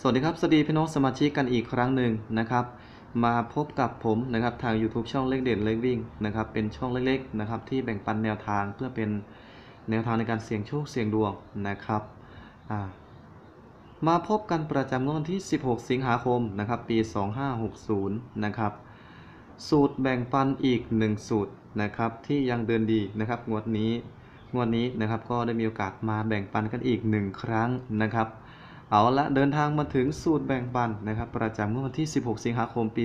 สวัสดีครับ สวัสดีพี่น้องสมาชิกกันอีกครั้งหนึ่งนะครับ มาพบกับผมนะครับทาง YouTube ช่องเลขเด่นเลขวิ่งนะครับ เป็นช่องเล็กๆนะครับที่แบ่งปันแนวทางเพื่อเป็นแนวทางในการเสี่ยงโชคเสี่ยงดวงนะครับ มาพบกันประจำงวดวันที่ 16 สิงหาคมนะครับปี 2560 นะครับ สูตรแบ่งปันอีก 1 สูตรนะครับที่ยังเดินดีนะครับงวดนี้งวดนี้นะครับก็ได้มีโอกาสมาแบ่งปันกันอีก 1 ครั้งนะครับ เอาละเดินทางมาถึงสูตรแบ่งปันนะครับประจำงวดวันที่ 16 สิงหาคม ปี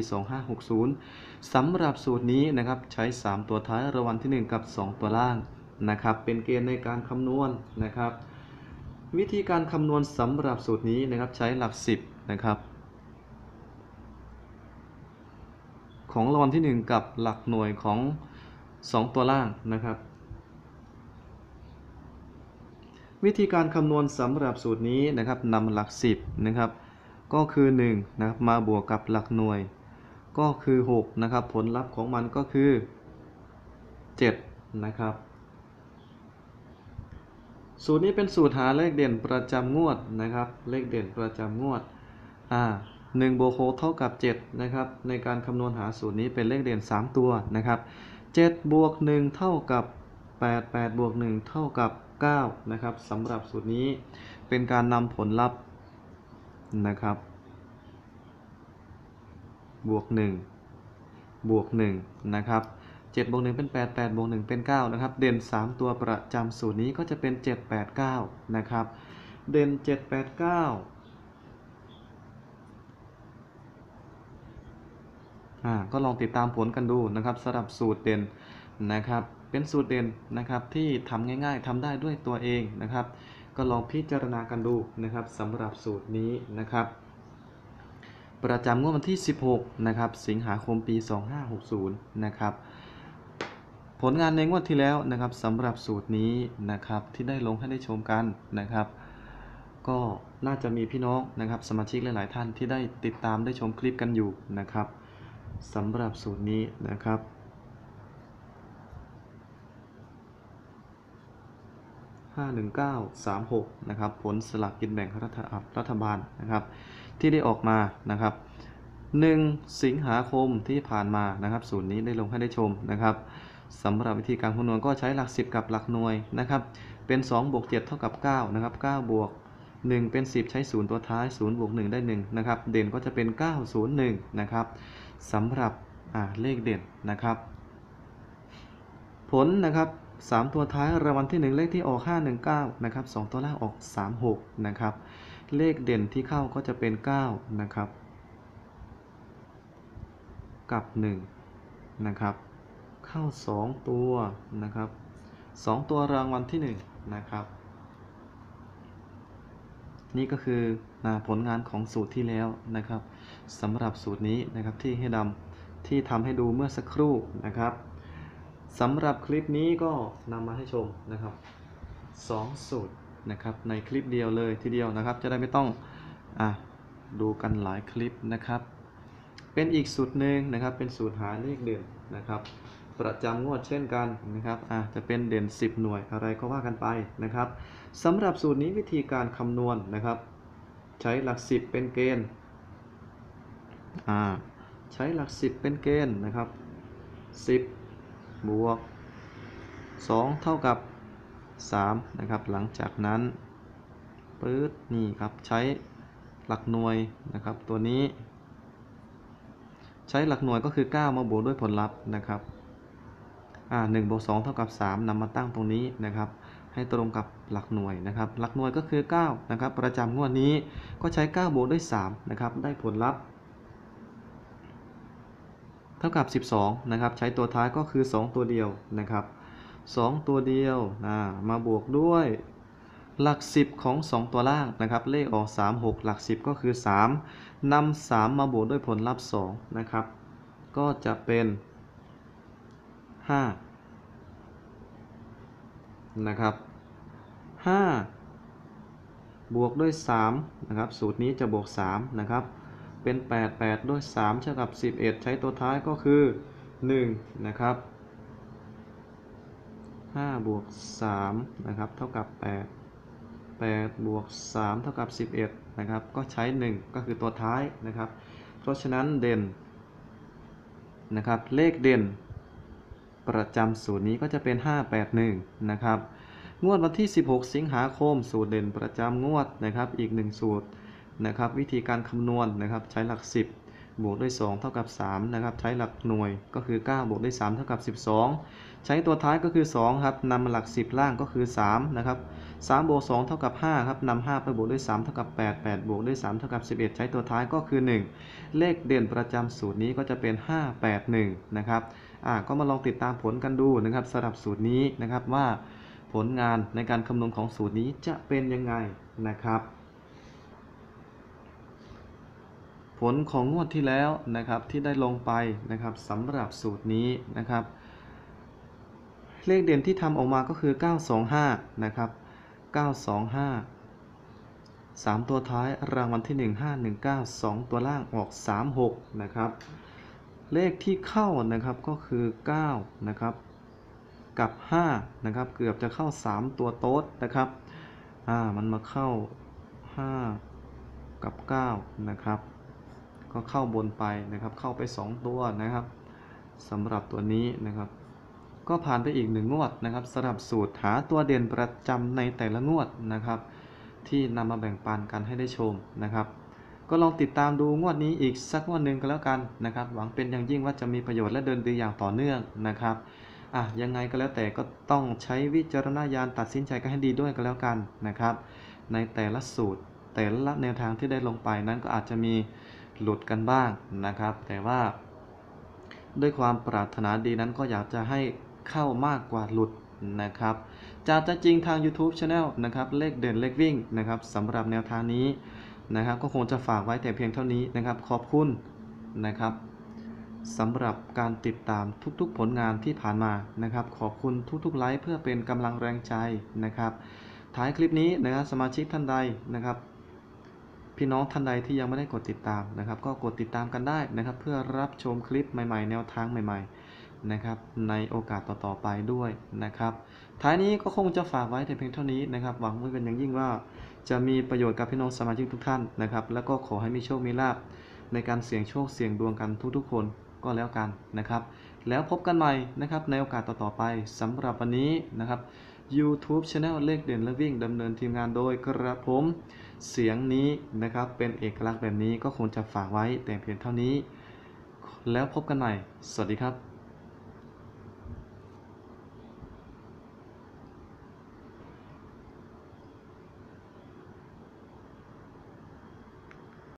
2560สำหรับสูตรนี้นะครับใช้ 3 ตัวท้ายรางวัลที่ 1 กับ 2 ตัวล่างนะครับเป็นเกณฑ์ในการคำนวณนะครับ วิธีการคำนวณสำหรับสูตรนี้นะครับใช้หลัก 10 นะครับ ของรางวัลที่ 1 กับหลักหน่วยของ 2 ตัวล่างนะครับ วิธีการคำนวณสำหรับสูตรนี้นะครับนำหลัก 10นะครับก็คือ1นะครับมาบวกกับหลักหน่วย ก็คือ6นะครับผลลัพธ์ของมันก็คือ 7 นะครับ สูตรนี้เป็นสูตรหาเลขเด่นประจำงวดนะครับ เลขเด่นประจำงวดอ่า1บวก6เท่ากับ 7 นะครับ ในการคำนวณหาสูตรนี้เป็นเลขเด่น 3 ตัวนะครับ7บวก1เท่ากับ 8 8บวก1เท่ากับ 9 นะครับสำหรับสูตรนี้เป็นการนำผลลัพธ์นะครับ บวก 1 บวก 1 นะครับ7บวก1เป็น 8 8บวก1เป็น 9 นะครับ เด่น 3 ตัวประจำสูตรนี้ก็จะเป็น 7 8 9 นะครับ เด่น 7 8 9อ่าก็ลองติดตามผลกันดูนะครับสำหรับสูตรเด่นนะครับ เป็นสูตรเด่นนะครับที่ทำง่าย ๆทำได้ด้วยตัวเองนะครับ ก็ลองพิจารณากันดูนะครับสำหรับสูตรนี้นะครับ ประจำงวดวันที่ 16นะครับสิงหาคมปี 2560นะครับผลงานในงวดที่แล้วนะครับสำหรับสูตรนี้นะครับที่ได้ลงให้ได้ชมกันนะครับ ก็น่าจะมีพี่น้องนะครับสมาชิกหลาย ๆ ท่านที่ได้ติดตามได้ชมคลิปกันอยู่นะครับสำหรับสูตรนี้นะครับ 51936 นะครับ ผลสลากกินแบ่งรัฐรัฐบาลนะครับ ที่ได้ออกมานะครับ 1 สิงหาคมที่ผ่านมานะครับสูตรนี้ได้ลงให้ได้ชมนะครับสำหรับวิธีการคำนวณก็ใช้หลัก 10 กับหลักหน่วยนะครับ เป็น 2 บวก 7 เท่ากับ 9 นะครับ 9 บวก 1 เป็น 10 ใช้ 0 ตัวท้าย 0 บวก 1 ได้ 1 นะครับ เด่นก็จะเป็น 901 นะครับสำหรับเลขเด่นนะครับ ผลนะครับ 3 ตัวท้ายรางวัลที่ 1 เลขที่ออก 519 นะครับ 2 ตัวล่างออก 36 นะครับ เลขเด่นที่เข้าก็จะเป็น 9 นะครับ กับ 1 นะครับ เข้า 2 ตัวนะครับ 2 ตัวรางวัลที่ 1 นะครับ นี่ก็คือผลงานของสูตรที่แล้วนะครับสำหรับสูตรนี้นะครับที่ให้ดำที่ทำให้ดูเมื่อสักครู่นะครับ สำหรับคลิปนี้ก็นำมาให้ชมนะครับ2สูตรนะครับในคลิปเดียวเลยทีเดียวนะครับ จะได้ไม่ต้องอะดูกันหลายคลิปนะครับ เป็นอีกสูตรหนึ่งนะครับ เป็นสูตรหาเลขเด่นนะครับ ประจำงวดเช่นกันนะครับอะจะเป็นเด่น 10 หน่วยอะไรก็ว่ากันไปนะครับสำหรับสูตรนี้วิธีการคำนวณนะครับ ใช้หลัก 10 เป็นเกณฑ์อ่าใช้หลัก 10 เป็นเกณฑ์นะครับ 10 บวก 2 เท่ากับ 3 นะครับ หลังจากนั้นปื๊ดนี่ครับใช้หลักหน่วยนะครับ ตัวนี้ ใช้หลักหน่วยก็คือ 9 มาบวกด้วยผลลัพธ์นะครับอ่า1บวก2เท่ากับ 3นำมาตั้งตรงนี้นะครับ ให้ตรงกับหลักหน่วยนะครับ หลักหน่วยก็คือ 9 นะครับ ประจำงวดนี้ก็ใช้ 9 บวกด้วย3นะครับ ได้ผลลัพธ์ ท่ากับ 12 นะครับ ใช้ตัวท้ายก็คือ 2 ตัวเดียวนะครับ 2 ตัวเดียวนะมาบวกด้วยหลัก 10 ของ 2 ตัวล่างนะครับ เลขออก 3 6 หลัก 10 ก็คือ 3นำ3มาบวกด้วยผลลัพธ์2นะครับ ก็จะเป็น 5 นะครับ 5 บวกด้วย3นะครับ สูตรนี้จะบวก 3 นะครับ เป็น 8 8 ด้วย 3 เท่ากับ 11 ใช้ตัวท้ายก็คือ 1 นะครับ5บวก3นะครับ เท่ากับ 8 8บวก3เท่ากับ 11 นะครับ ก็ใช้ 1 ก็คือตัวท้ายนะครับ เพราะฉะนั้นเด่นนะครับ เลขเด่น ประจำสูตรนี้ก็จะเป็น 581 นะครับ งวดวันที่ 16 สิงหาคม สูตรเด่นประจำงวดนะครับ อีก 1 สูตร นะครับ วิธีการคำนวณนะครับ ใช้หลัก 10 บวกด้วย 2 เท่ากับ 3 นะครับ ใช้หลักหน่วยก็คือ 9 บวกด้วย 3 เท่ากับ 12 ใช้ตัวท้ายก็คือ 2 ครับนำมาหลัก 10 ล่างก็คือ 3 นะครับ3บวก2เท่ากับ 5 ครับนำ5ไปบวกด้วย 3 เท่ากับ 8 8 บวกด้วย 3 เท่ากับ 11 ใช้ตัวท้ายก็คือ 1 เลขเด่นประจำสูตรนี้ก็จะเป็น 581 นะครับอ่าก็มาลองติดตามผลกันดูนะครับสำหรับสูตรนี้นะครับว่าผลงานในการคำนวณของสูตรนี้จะเป็นยังไงนะครับ ผลของงวดที่แล้วนะครับที่ได้ลงไปนะครับสำหรับสูตรนี้นะครับ เลขเด่นที่ทำออกมาก็คือ 925 นะครับ 925 3 ตัวท้ายรางวัลที่ 1 519 2 ตัวล่างออก 36 นะครับ เลขที่เข้านะครับก็คือ9นะครับกับ5นะครับเกือบจะเข้า 3 ตัวโต๊ดนะครับอ่ามันมาเข้า 5 กับ 9 นะครับ ก็เข้าบนไปนะครับ เข้าไป 2 ตัวนะครับสำหรับตัวนี้นะครับ ก็ผ่านไปอีกหนึ่งงวดนะครับสำหรับสูตรหาตัวเด่นประจำในแต่ละงวดนะครับ ที่นำมาแบ่งปันกันให้ได้ชมนะครับ ก็ลองติดตามดูงวดนี้อีกสักงวดหนึ่งก็แล้วกันนะครับ หวังเป็นอย่างยิ่งว่าจะมีประโยชน์และเดินดีอย่างต่อเนื่องนะครับอะยังไงก็แล้วแต่ก็ต้องใช้วิจารณญาณตัดสินใจกันให้ดีด้วยก็แล้วกันนะครับ ในแต่ละสูตรแต่ละแนวทางที่ได้ลงไปนั้นก็อาจจะมี หลุดกันบ้างนะครับ แต่ว่า ด้วยความปรารถนาดีนั้นก็อยากจะให้เข้ามากกว่าหลุดนะครับจากจะจริงทาง YouTube Channel นะครับเลขเด่นเลขวิ่งนะครับสำหรับแนวทางนี้นะครับ ก็คงจะฝากไว้แต่เพียงเท่านี้นะครับ ขอบคุณนะครับสำหรับการติดตามทุกๆผลงานที่ผ่านมานะครับ ขอบคุณทุกๆไลค์เพื่อเป็นกำลังแรงใจนะครับ ท้ายคลิปนี้นะครับสมาชิกท่านใดนะครับ พี่น้องท่านใดที่ยังไม่ได้กดติดตามนะครับ ก็กดติดตามกันได้นะครับ เพื่อรับชมคลิปใหม่ ๆ แนวทางใหม่ ๆนะครับ ในโอกาสต่อๆไปด้วยนะครับ ท้ายนี้ก็คงจะฝากไว้แต่เพียงเท่านี้นะครับหวังไว้เป็นอย่างยิ่งว่าจะมีประโยชน์กับพี่น้องสมาชิกทุกท่านนะครับ แล้วก็ขอให้มีโชคมีลาภในการเสี่ยงโชคเสี่ยงดวงกันทุกๆ คนก็แล้วกันนะครับ แล้วพบกันใหม่นะครับในโอกาสต่อๆไปสำหรับวันนี้นะครับ YouTube Channel เลขเด่นและวิ่งดำเนินทีมงานโดยกระผมเสียงนี้นะครับ เป็นเอกลักษณ์แบบนี้ก็คงจะฝากไว้แต่เพียงเท่านี้ แล้วพบกันใหม่ สวัสดีครับ